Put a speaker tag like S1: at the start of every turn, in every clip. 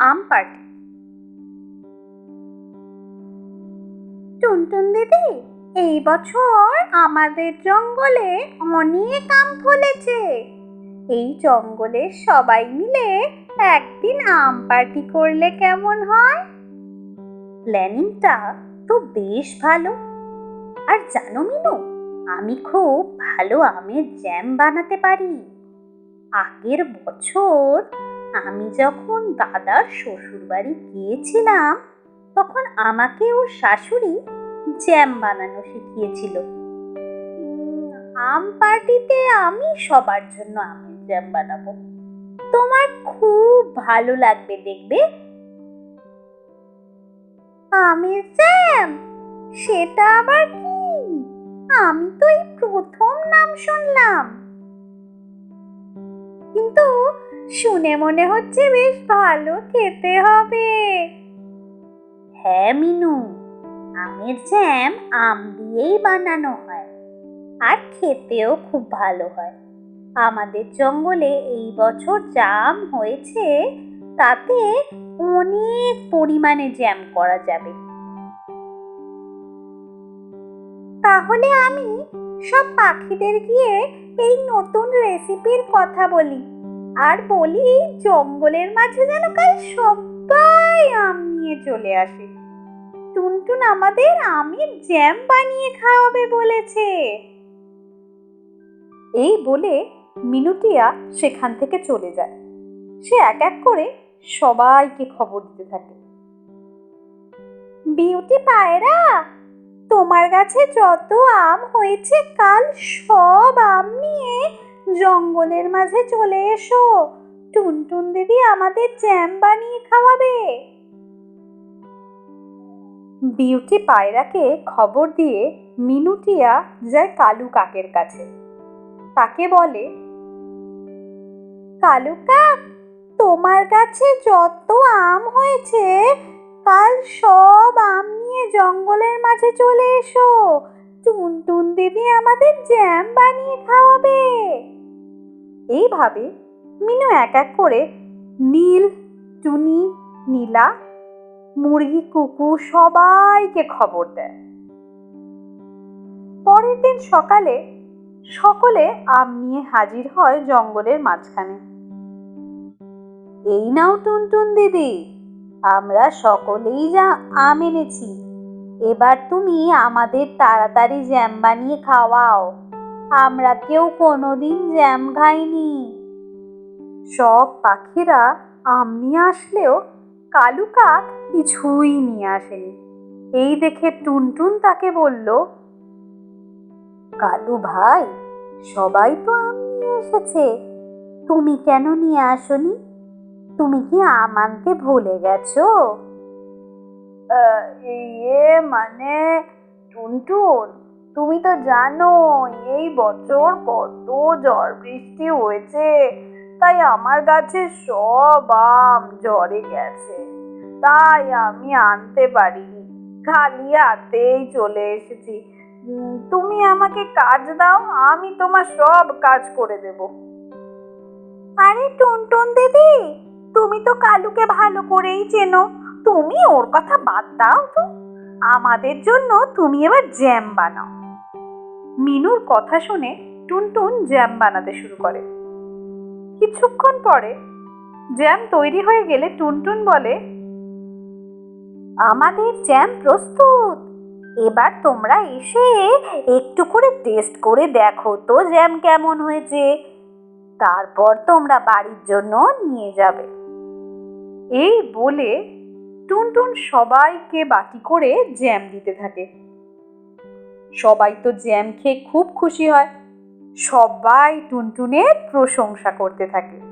S1: আম party টুনটুন দিদি, এই বছর আমাদের জঙ্গলে অনেক আম ফলেছে। এই জঙ্গলে সবাই মিলে একদিন আম পার্টি করলে কেমন হয়? প্ল্যানিংটা তো বেশ ভালো। আর জানো মিনু, আমি খুব ভালো আমের জ্যাম বানাতে পারি। আগের বছর আমি যখন দাদার শ্বশুর বাড়ি গিয়েছিলাম, তখন আমাকে ওর শাশুড়ি জ্যাম বানানো শিখিয়েছিল। আম পার্টিতে আমি সবার জন্য আমের জ্যাম বানাবো। তোমার খুব ভালো লাগবে দেখবে। আমের জ্যাম? সেটা আবার কি? আমি তো এই প্রথম নাম শুনলাম। কিন্তু শুনে মনে হচ্ছে বেশ ভালো খেতে হবে। হ্যাঁ মিনু, আমের জ্যাম আম দিয়েই বানানো হয়। আর খেতেও খুব ভালো হয়। আমাদের জঙ্গলে এই বছর জাম হয়েছে, তাতে অনেক পরিমাণে জ্যাম করা যাবে। তাহলে আমি সব পাখিদের গিয়ে এই নতুন রেসিপির কথা বলি। আর বলি, এই জঙ্গলের মাঝে যেন কাল সবাই আম নিয়ে চলে আসে। টুনটুন আমাদের আমের জ্যাম বানিয়ে খাওয়াবে বলেছে। এই বলে মিনুটিয়া সেখান থেকে চলে যায়। সে এক এক করে সবাইকে খবর দিতে থাকে। বিউটি পায়রা, তোমার কাছে যত আম হয়েছে, কাল সব আম নিয়ে জঙ্গলের মাঝে চলে এসো। টুনটুন দিদি আমাদের জ্যাম বানিয়ে খাওয়াবে। বিউটি পায়রাকে খবর দিয়ে মিনুটিয়া যায় কালু কাকের কাছে। তাকে বলে, কালু কাক, তোমার কাছে যত আম হয়েছে, কাল সব আম নিয়ে জঙ্গলের মাঝে চলে এসো। টুনটুন দিদি আমাদের জ্যাম বানিয়ে খাওয়াবে। এইভাবে মিনু এক এক করে নীল টুনি নীলা, মুরগি কুকু সবাইকে খবর দেয়। পরের দিন সকালে সকলে আম নিয়ে হাজির হয় জঙ্গলের মাঝখানে। এই নাও টুনটুন দিদি, আমরা সকলেই যা আম এনেছি। এবার তুমি আমাদের তাড়াতাড়ি জ্যাম বানিয়ে খাওয়াও। আমরা কেউ কোনোদিন জ্যাম খাইনি। সব পাখিরা আম নিয়ে আসলেও কালু কাক কিছুই নিয়ে আসেনি। এই দেখে টুনটুন তাকে বলল, কালু ভাই, সবাই তো আম নিয়ে এসেছে। তুমি কেন নিয়ে আসনি? তুমি কি আম আনতে ভুলে গেছো? ইয়ে মানে টুনটুন তুমি তো জানো এই বছর কত ঝড় বৃষ্টি হয়েছে। তাই আমার গাছে সব আম ঝরে গেছে। তাই আমি আনতে পারিনি, খালি হাতেই চলে এসেছি। তুমি আমাকে কাজ দাও, আমি তোমার সব কাজ করে দেব। আরে টুনটুন দিদি, তুমি তো কালুকে ভালো করেই চেনো। তুমি ওর কথা বাদ দাও তো। আমাদের জন্য তুমি এবার জ্যাম বানাও। মিনুর কথা শুনে টুনটুন জ্যাম বানাতে শুরু করে। কিছুক্ষণ পরে জ্যাম তৈরি হয়ে গেলে টুনটুন বলে, আমাদের জ্যাম প্রস্তুত। এবার তোমরা এসে একটু করে টেস্ট করে দেখো তো জ্যাম কেমন হয়েছে। তারপর তোমরা বাড়ির জন্য নিয়ে যাবে। এই বলে টুনটুন সবাইকে বাটি করে জ্যাম দিতে থাকে। সবাই তো জ্যাম খেয়ে খুব খুশি হয়। সবাই টুনটুনের প্রশংসা করতে থাকে।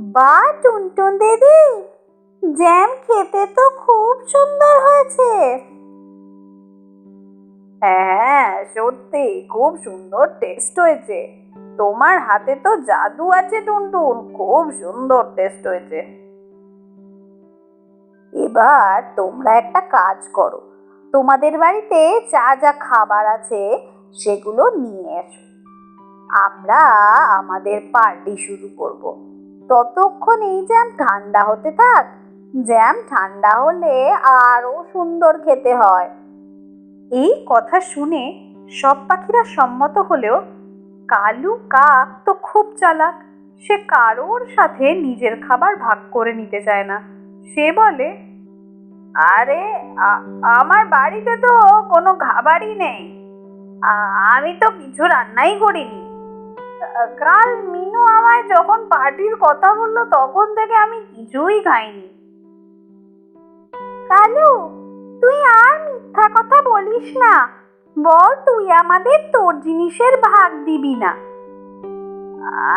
S1: বা টুনটুন দিদি, জ্যাম খেতে তো খুব সুন্দর হয়েছে। হ্যাঁ সত্যি, খুব সুন্দর টেস্ট হয়েছে। তোমার হাতে তো জাদু আছে টুনটুন, খুব সুন্দর টেস্ট হয়েছে। এবার তোমরা একটা কাজ করো তোমাদের বাড়িতে যা যা খাবার আছে সেগুলো নিয়ে এসো। আমরা আমাদের পার্টি শুরু করব। ততক্ষণ এই জ্যাম ঠান্ডা হতে থাক। জ্যাম ঠান্ডা হলে আরও সুন্দর খেতে হয়। এই কথা শুনে সব পাখিরা সম্মত হলেও কালু কাক তো খুব চালাক। সে কারোর সাথে নিজের খাবার ভাগ করে নিতে চায় না। সে বলে আরে আমার বাড়িতে তো কোনো খাবারই নেই। আমি তো কিছু রান্নাই করিনি। কাল মিনু আমায় যখন পার্টির কথা বলল, তখন থেকে আমি কিছুই খাইনি। কালু, তুই আর মিথ্যা কথা বলিস না। বল, তুই আমাদের তোর জিনিসের ভাগ দিবি না।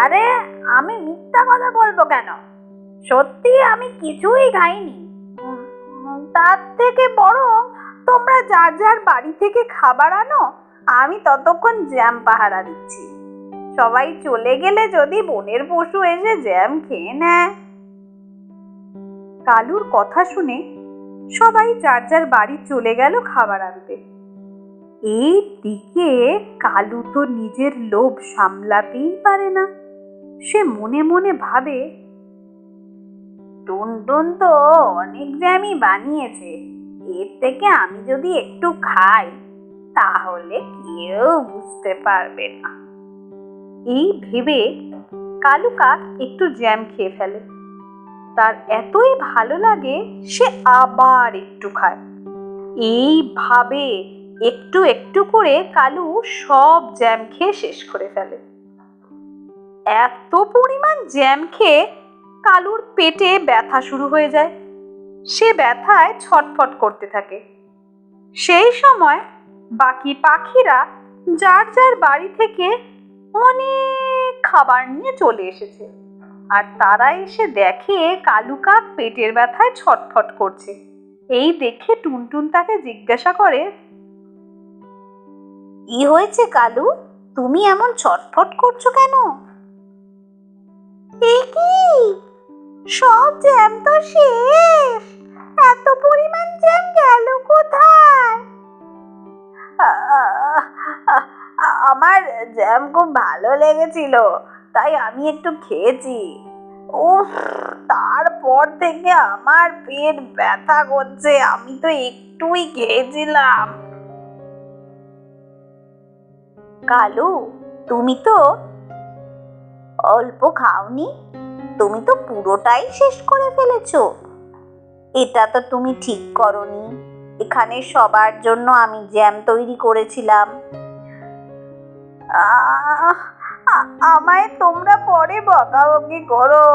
S1: আরে, আমি মিথ্যা কথা বলব কেন? সত্যি আমি কিছুই খাইনি। তার থেকে বরং তোমরা যার যার বাড়ি থেকে খাবার আনো, আমি ততক্ষণ জ্যাম পাহারা দিচ্ছি। সবাই চলে গেলে যদি বনের পশু এসে জ্যাম খেয়ে নেয়। কালুর কথা শুনে সবাই যার যার বাড়ি চলে গেল খাবার আনতে। এই দিকে কালু তো নিজের লোভ সামলাতেই পারে না। সে মনে মনে ভাবে টুনটুন তো অনেক জ্যামই বানিয়েছে। এর থেকে আমি যদি একটু খাই, তাহলে কেউ বুঝতে পারবে না। এই ভেবে কালু কাক একটু জ্যাম খেয়ে ফেলে। তার এতই ভালো লাগে, সে আবার একটু খায়। এইভাবে একটু একটু করে কালু সব জ্যাম খেয়ে শেষ করে ফেলে। এত পরিমাণ জ্যাম খেয়ে কালুর পেটে ব্যথা শুরু হয়ে যায়। সে ব্যথায় ছটফট করতে থাকে। সেই সময় বাকি পাখিরা যার যার বাড়ি থেকে অনেক খাবার নিয়ে চলে এসেছে আর তারা এসে দেখে কালু কাক পেটের ব্যথায় ছটফট করছে। এই দেখে টুনটুন তাকে জিজ্ঞাসা করে, কি হয়েছে কালু? তুমি এমন ছটফট করছ কেন? কি? সব জ্যাম তো শেষ। এত পরিমাণ জ্যাম গেল কোথায়? আমার জ্যাম খুব ভালো লেগেছিল, তাই আমি একটু খেয়েছি। উফ, তারপর থেকে আমার পেট ব্যথা করছে, আমি তো একটুই খেয়েছিলাম। কালু, তুমি তো অল্প খাওনি? তুমি তো পুরোটাই শেষ করে ফেলেছো। এটা তো তুমি ঠিক করনি। এখানে সবার জন্য আমি জ্যাম তৈরি করেছিলাম। আমায় তোমরা পরে বকাবকি করো?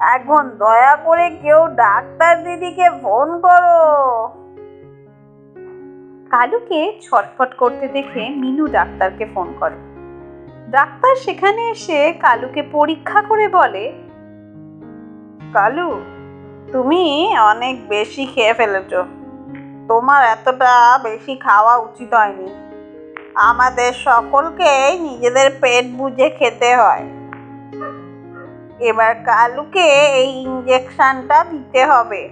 S1: এখন দয়া করে কেউ ডাক্তার দিদিকে ফোন করো। কালুকে ছটফট করতে দেখে মিনু ডাক্তারকে ফোন করে। ডাক্তার সেখানে এসে কালুকে পরীক্ষা করে বলে কালু, তুমি অনেক বেশি খেয়ে ফেলেছ। তোমার এতটা বেশি খাওয়া উচিত হয়নি। আমাদের সকলকেই নিজেদের পেট বুঝে খেতে হয়। এবার কালুকে এই ইঞ্জেকশনটা দিতে হবে।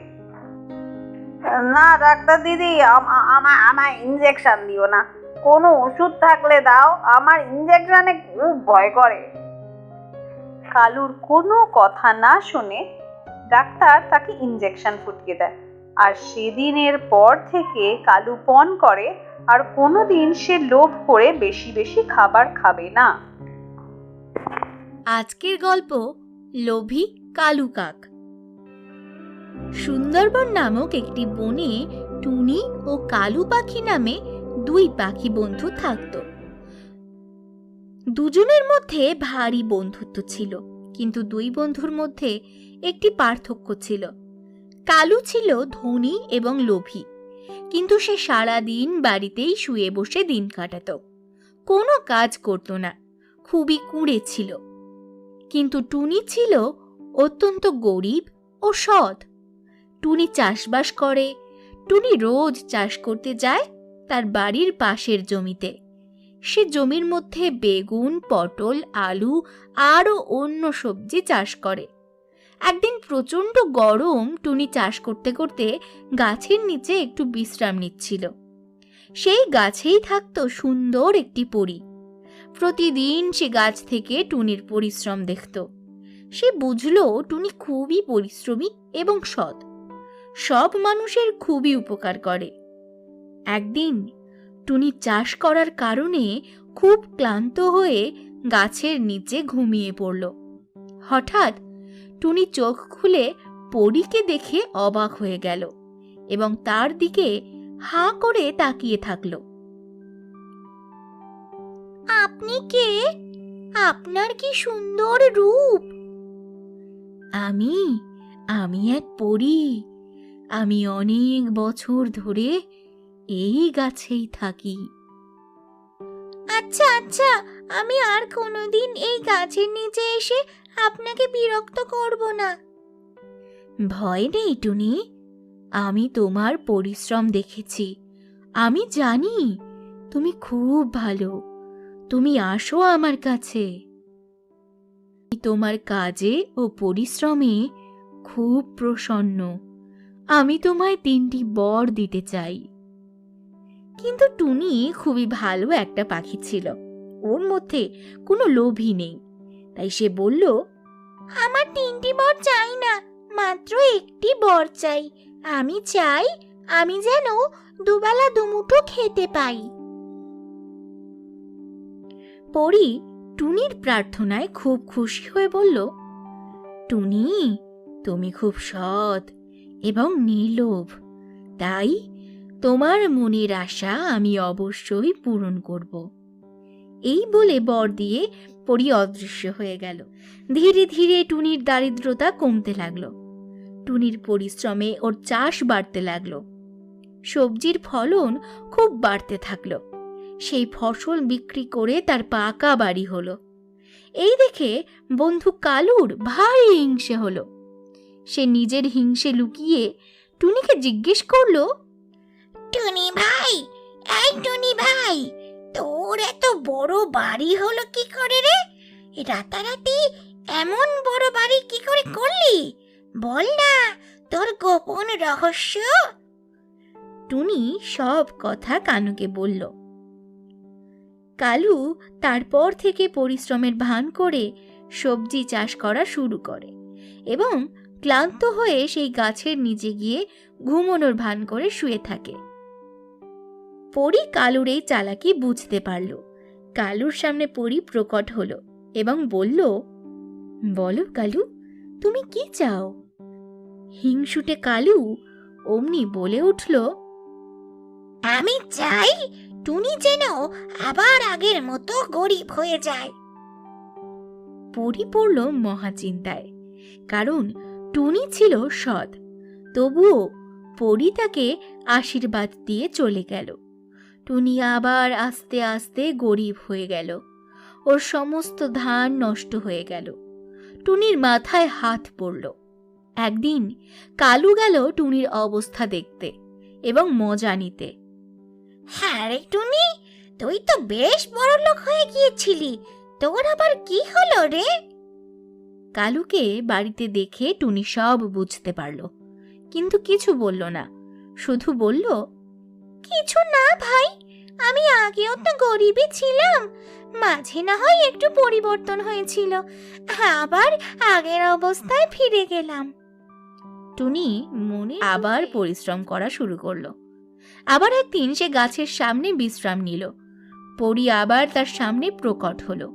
S1: না, ডাক্তার দিদি আমার আমার ইঞ্জেকশন দিও না। কোনো ওষুধ থাকলে দাও, আমার ইঞ্জেকশনে খুব ভয় করে। কালুর কোনো কথা না শুনে ডাক্তার তাকে ইঞ্জেকশন ফুটিয়ে দেয়। আর সেদিনের পর থেকে কালু পণ করে, আর কোনোদিন সে লোভ করে বেশি বেশি খাবার খাবে না।
S2: আজকের গল্প, লোভী কালু কাক। সুন্দরবন নামক একটি বনে টুনি ও কালু পাখি নামে দুই পাখি বন্ধু থাকত। দুজনের মধ্যে ভারী বন্ধুত্ব ছিল, কিন্তু দুই বন্ধুর মধ্যে একটি পার্থক্য ছিল। কালু ছিল ধনী এবং লোভী, কিন্তু সে সারা দিন বাড়িতেই শুয়ে বসে দিন কাটাত। কোনো কাজ করত না, খুবই কুঁড়ে ছিল। কিন্তু টুনি ছিল অত্যন্ত গরিব ও সৎ। টুনি চাষবাস করে, টুনি রোজ চাষ করতে যায় তার বাড়ির পাশের জমিতে। সে জমির মধ্যে বেগুন, পটল, আলু, আরও অন্য সবজি চাষ করে। একদিন প্রচণ্ড গরম টুনি চাষ করতে করতে গাছের নিচে একটু বিশ্রাম নিচ্ছিল। সেই গাছেই থাকত সুন্দর একটি পরী। প্রতিদিন সে গাছ থেকে টুনির পরিশ্রম দেখত। সে বুঝলো টুনি খুবই পরিশ্রমী এবং সৎ। সব মানুষের খুবই উপকার করে। একদিন টুনি চাষ করার কারণে খুব ক্লান্ত হয়ে গাছের নিচে ঘুমিয়ে পড়ল। হঠাৎ টুনি চোখ খুলে পরীকে দেখে অবাক হয়ে গেল এবং তার দিকে হাঁ করে তাকিয়ে থাকল। আপনি কে? আপনার কি সুন্দর রূপ? আমি আমি এক পরি। আমি অনেক বছর ধরে এই গাছেই থাকি। আচ্ছা আচ্ছা আমি আর কোনোদিন এই গাছের নিচে এসে আপনাকে বিরক্ত করব না। ভয় নেই, টুনি। আমি তোমার পরিশ্রম দেখেছি। আমি জানি তুমি খুব ভালো। তুমি আসো আমার কাছে। তোমার কাজে ও পরিশ্রমে খুব প্রসন্ন। আমি তোমায় তিনটি বর দিতে চাই। কিন্তু টুনি খুবই ভালো একটা পাখি ছিল। ওর মধ্যে কোনো লোভই নেই। তাই সে বলল, আমার তিনটি বর চাই না, মাত্র একটি বর চাই। আমি চাই আমি যেন দুবেলা দুমুঠো খেতে পাই। পরি টুনির প্রার্থনায় খুব খুশি হয়ে বলল, টুনি, তুমি খুব সৎ এবং নির্লোভ। তাই তোমার মনের আশা আমি অবশ্যই পূরণ করব। এই বলে বর দিয়ে পরি অদৃশ্য হয়ে গেল। ধীরে ধীরে টুনির দারিদ্রতা কমতে লাগল। টুনির পরিশ্রমে ওর চাষ বাড়তে লাগল। সবজির ফলন খুব বাড়তে থাকল। সেই ফসল বিক্রি করে তার পাকা বাড়ি হলো। এই দেখে বন্ধু কালুর ভারী হিংসে হলো। সে নিজের হিংসে লুকিয়ে টুনিকে জিজ্ঞেস করল, টুনি ভাই, এই টুনি ভাই তোর এত বড় বাড়ি হলো কি করে রে? রাতারাতি এমন বড় বাড়ি কি করে করলি? বল না, তোর গোপন রহস্য। টুনি সব কথা কানুকে বলল। কালু তারপর থেকে পরিশ্রমের ভান করে সবজি চাষ করা শুরু করে এবং ক্লান্ত হয়ে সেই গাছের নিচে গিয়ে ঘুমোনোর ভান করে শুয়ে থাকে। পরি কালুর এই চালাকি বুঝতে পারল। কালুর সামনে পরি প্রকট হলো এবং বলল, বলো কালু, তুমি কি চাও? হিংসুটে কালু অমনি বলে উঠল, আমি চাই টুনি যেন আবার আগের মতো গরিব হয়ে যায়। পরি পড়ল মহাচিন্তায়, কারণ টুনি ছিল সৎ। তবুও পরি তাকে আশীর্বাদ দিয়ে চলে গেল। টুনি আবার আস্তে আস্তে গরিব হয়ে গেল। ওর সমস্ত ধান নষ্ট হয়ে গেল। টুনির মাথায় হাত পড়ল। একদিন কালু গেল টুনির অবস্থা দেখতে এবং মজা নিতে। হ্যাঁ রে টুনি তুই তো বেশ বড় লোক হয়ে গিয়েছিলি। তোর আবার কি হলো রে? কালুকে বাড়িতে দেখে টুনি সব বুঝতে পারল। কিন্তু কিছু বলল না। শুধু বলল কিছু না ভাই, আমি আগেও তো গরিবই ছিলাম। মাঝে না হয় একটু পরিবর্তন হয়েছিল, আবার আগের অবস্থায় ফিরে গেলাম। টুনি মনে আবার পরিশ্রম করা শুরু করল। আবার একদিন সে গাছের সামনে বিশ্রাম নিল। পরি আবার তার সামনে প্রকট হলো।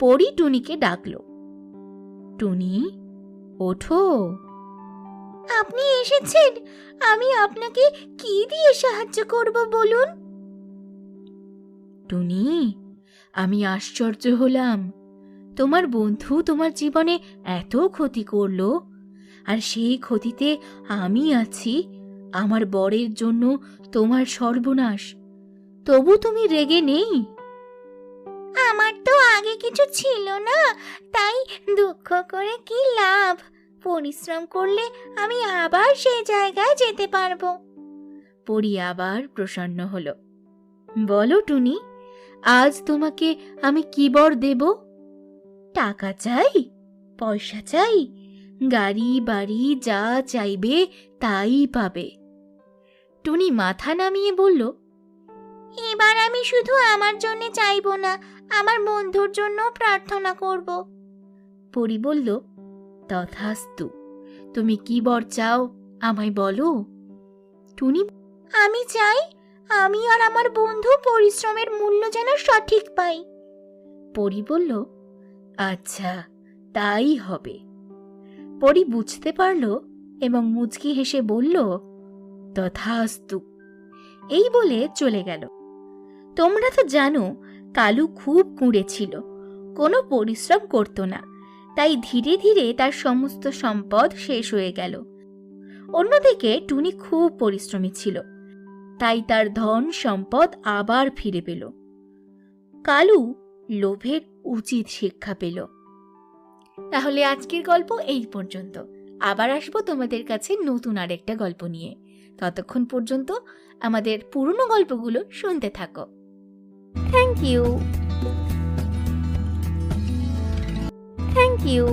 S2: পরি টুনিকে ডাকলো। টুনি, ওঠো। আপনি এসেছেন? আমি আপনাকে কি দিয়ে সাহায্য করব বলুন? টুনি, আমি আশ্চর্য হলাম। তোমার বন্ধু তোমার জীবনে এত ক্ষতি করল, আর সেই ক্ষতিতে আমি আছি, আমার বরের জন্য তোমার সর্বনাশ। তবু তুমি রেগে নেই। আমার তো আগে কিছু ছিল না, তাই দুঃখ করে কি লাভ? পরিশ্রম করলে আমি আবার সেই জায়গায় যেতে পারব। পরি আবার প্রসন্ন হলো। বলো টুনি, আজ তোমাকে আমি কি বর দেব? টাকা চাই, পয়সা চাই, গাড়ি, বাড়ি, যা চাইবে তাই পাবে। টুনি মাথা নামিয়ে বলল, এবার আমি শুধু আমার জন্য চাইব না, আমার বন্ধুর জন্য প্রার্থনা করব। পরি বলল তথাস্তু। তুমি কি বর চাও, আমায় বলো? টুনি আমি চাই আমি আর আমার বন্ধু পরিশ্রমের মূল্য যেন সঠিক পাই। পরি বলল আচ্ছা তাই হবে। পরি বুঝতে পারল এবং মুচকি হেসে বলল, তথাস্তু। এই বলে চলে গেল। তোমরা তো জানো, কালু খুব কুঁড়ে ছিল, কোনো পরিশ্রম করত না। তাই ধীরে ধীরে তার সমস্ত সম্পদ শেষ হয়ে গেল। অন্যদিকে টুনি খুব পরিশ্রমী ছিল, তাই তার ধন সম্পদ আবার ফিরে পেল। কালু লোভের উচিত শিক্ষা পেল। তাহলে আজকের গল্প এই পর্যন্ত। আবার আসব তোমাদের কাছে নতুন আরেকটা গল্প নিয়ে। ততক্ষণ পর্যন্ত আমাদের পুরনো গল্পগুলো শুনতে থাকো। Thank you thank you